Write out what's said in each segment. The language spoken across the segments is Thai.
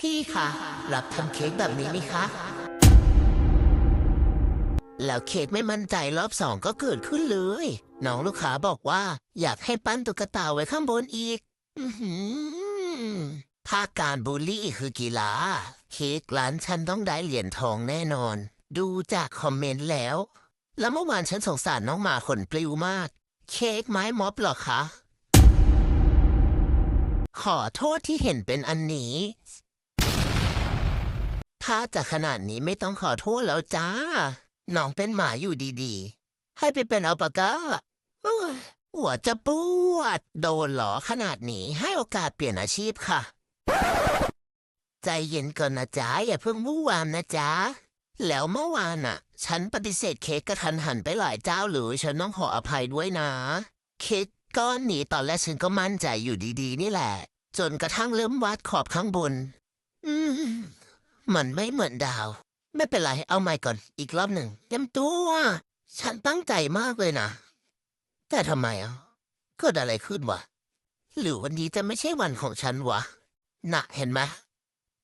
พี่คะรับทำเค้กแบบนี้ไหมคะ แล้วเค้กไม่มั่นใจรอบสองก็เกิดขึ้นเลย น้องลูกค้าบอกว่า อยากให้ปั้นตุ๊กตาไว้ข้างบนอีก อือหือถ้าการบูลลี่คือกีฬา เค้กร้านฉันต้องได้เหรียญทองแน่นอน ดูจากคอมเมนต์แล้ว แล้วเมื่อวานฉันสงสารน้องหมาขนปลิวมาก เค้กไม้ม็อบหรอคะ ขอโทษที่เห็นเป็นอันนี้ ถ้าจะขนาดนี้ไม่ต้องขอโทษแล้วจ้า น้องเป็นหมาอยู่ดีๆ ให้ไปเป็นอัลปาก้าโอ้ยหัวจะปวด โดนเหรอขนาดนี้ให้โอกาสเปลี่ยนอาชีพค่ะ ใจเย็นก่อนนะจ๊ะอย่าเพิ่งวู่วามนะจ๊ะ แล้วเมื่อวานน่ะ ฉันปฏิเสธเค้กกระทันหันไปหลายเจ้าหรือฉันต้องขออภัยด้วยนะ เค้กก้อนนี้ตอนแรกฉันก็มั่นใจอยู่ดีๆ นี่แหละ จนกระทั่งเริ่มวาดขอบข้างบน อืม มันไม่เหมือนดาว ไม่เป็นไรเอาใหม่ก่อน อีกรอบหนึ่งเต็มตัว ฉันตั้งใจมากเลยนะ แต่ทำไมอะเกิดอะไรขึ้นวะ หรือวันนี้จะไม่ใช่วันของฉันวะ น่ะเห็นไหม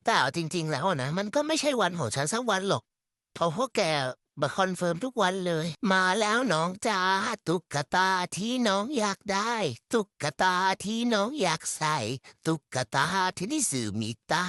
แต่เอาจริง ๆ แล้วนะ มันก็ไม่ใช่วันของฉันสักวันหรอก เพราะพวกแกมาคอนเฟิร์มทุกวันเลย มาแล้วน้องจ้าตุ๊กตาที่น้องอยากได้ ตุ๊กตาที่น้องอยากใส่ ตุ๊กตาที่นิสือมีตา